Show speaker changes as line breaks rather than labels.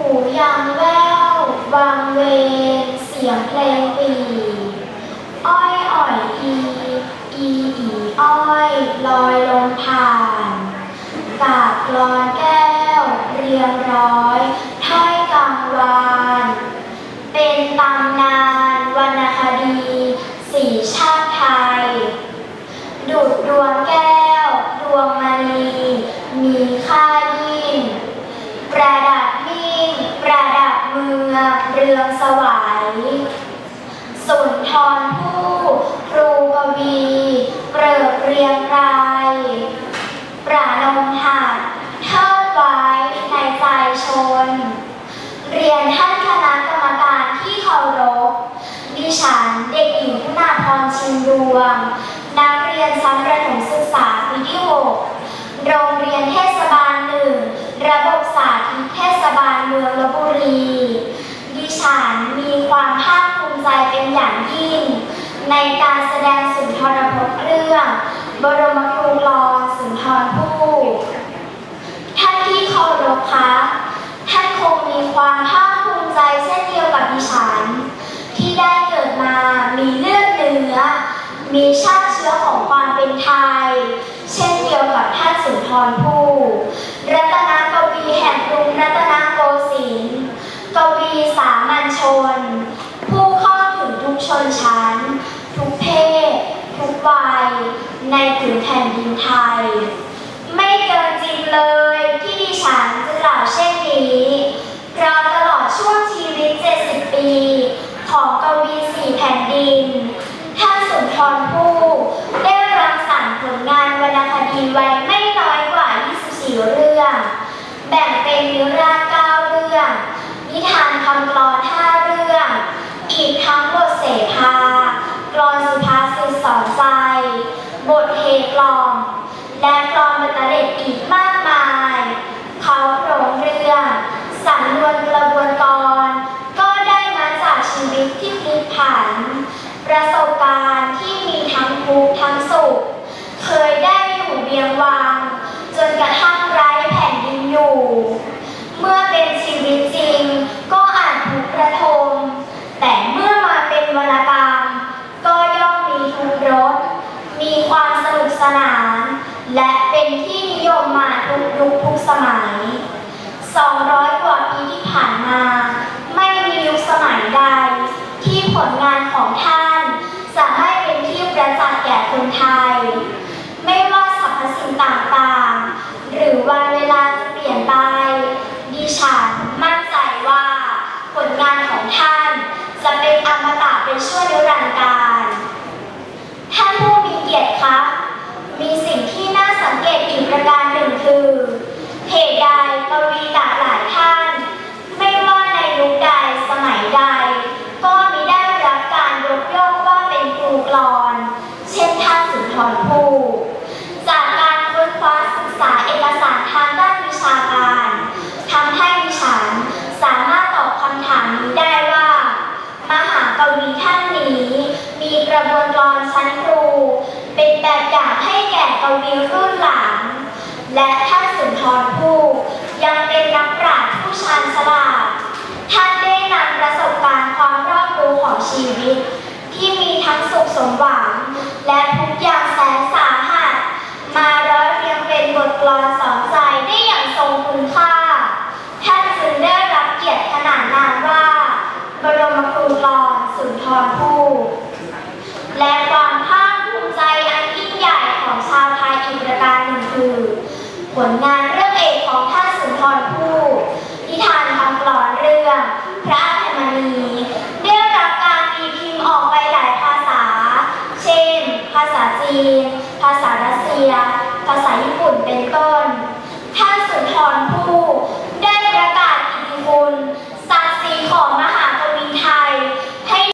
หูยางแว่ววางเวงเสียงเพลงปีอ้อยอ่อยอีอีอีอ้อยลอยลมผ่าน กาบลอยแก้ว เรียงร้อย ทรภู่ครูกวีเปริบเรียงรายประนมหัดเทิดไว้ในใจชน เรียนท่านคณะกรรมการที่เคารพดิฉันเด็กหญิงคุณาพรชินดวง นักเรียนชั้นประถมศึกษาปีที่6โรงเรียนเทศบาลหนึ่งระบบสาธิตเทศบาลเมืองลบบุรี ดิฉันมีความภาคภูมิใจเป็นอย่างยิ่ง ในการแสดงสุนทรพจน์เรื่อง บรมครูลอสุนทรภู่ท่านที่เคารพคะท่านคงมีความภาคภูมิใจเช่นเดียวกับดิฉัน ที่ได้เกิดมามีเลือดเนื้อ มีชาติเชื้อของความเป็นไทย เช่นเดียวกับท่านสุนทรภู่ รัตนกวีแห่งกรุงรัตนโกสินทร์กวีสามัญชน ผู้เข้าถึงทุกชนชั้น ทุกเพศ ทุกวัย ในผืนแผ่นดินไทย ไม่เกินจริงเลยที่ดิฉันจะกล่าวเช่นนี้เพราะตลอดช่วงชีวิต 70 ปี ของกวีสี่แผ่นดิน ท่านสุนทรภู่ได้รังสรรค์ผลงานวรรณคดีไว้ไม่น้อยกว่า 24 เรื่อง แบ่งเป็นนิราศ9เรื่อง นิทานคำกลอน5เรื่อง อีกทั้งบทเสภากลอนสุภาษิตสอนใจ บทเฮกลอม และกลอนบรรเลงอีกมากมาย เขาโรงเรื่องสำนวนกระบวนกร ก็ได้มาจากชีวิตที่พลิกผัน ประสบการณ์ที่มีทั้งทุกข์ทั้งสุข เคยได้อยู่ เบียงวัง จนกระทั่งไร้แผ่นดินอยู่ เมื่อเป็นชีวิตจริง ก็อาจถูกกระทม แต่เมื่อมาเป็นวรรณกรรม ก็ย่อมมีทุกรสมีความสนุกสนาน และเป็นที่นิยมมาทุกยุคทุกสมัย 200 กว่าปีที่ผ่านมา ไม่มียุคสมัยใด ที่ผลงานของท่านจะไม่เป็นที่ประจักษ์แก่คนไทย ไม่ว่าสรรพสิ่งต่างๆ หรือวันเวลาจะเปลี่ยนไป ดิฉันมั่นใจว่า ผลงานของท่านจะเป็นอมตะเป็นชั่วนิรันดร์การ ท่านผู้มีเกียรติคะ มีสิ่งที่น่าสังเกตอีกประการหนึ่งคือเหตุใดกวีหลากหลายท่าน ไม่ว่าในยุคใดสมัยใด ก็มิได้รับการยกย่องว่าเป็นครูกลอน เช่นท่านสุนทรภู่จากการค้นคว้าศึกษาเอกสารทางด้านวิชาการทำให้ดิฉันสามารถตอบคำถามนี้ได้ว่า มหากวีท่านนี้ มีกระบวนกรชั้นครู เป็นแบบอย่างให้แก่กวีรุ่นหลัง และท่านสุนทรภู่ยังเป็นนักปราชญ์ผู้ชาญฉลาดท่านได้นำประสบการณ์ความรอบรู้ของชีวิต ที่มีทั้งสุขสมหวังและกอย่างแสนสาหัส มาร้อยเรียง เป็นสอนใจได้อย่างทรงคุณค่า ท่านจึงได้รับเกียรติขนานนามว่า บรมครูกลอนสุนทรภู่และความภาคภูมิใจอันยิ่งใหญ่ของชาวไทยอีกประการหนึ่งคือ ผลงานเรื่องเอกของท่านสุนทรภู่นิทานคำกลอนเรื่อง พระอภัยมณีได้รับการตีพิมพ์ออกไปหลายภาษา เช่น ภาษาจีน ภาษารัสเซีย ภาษาญี่ปุ่น เป็นต้น ท่านสุนทรผู้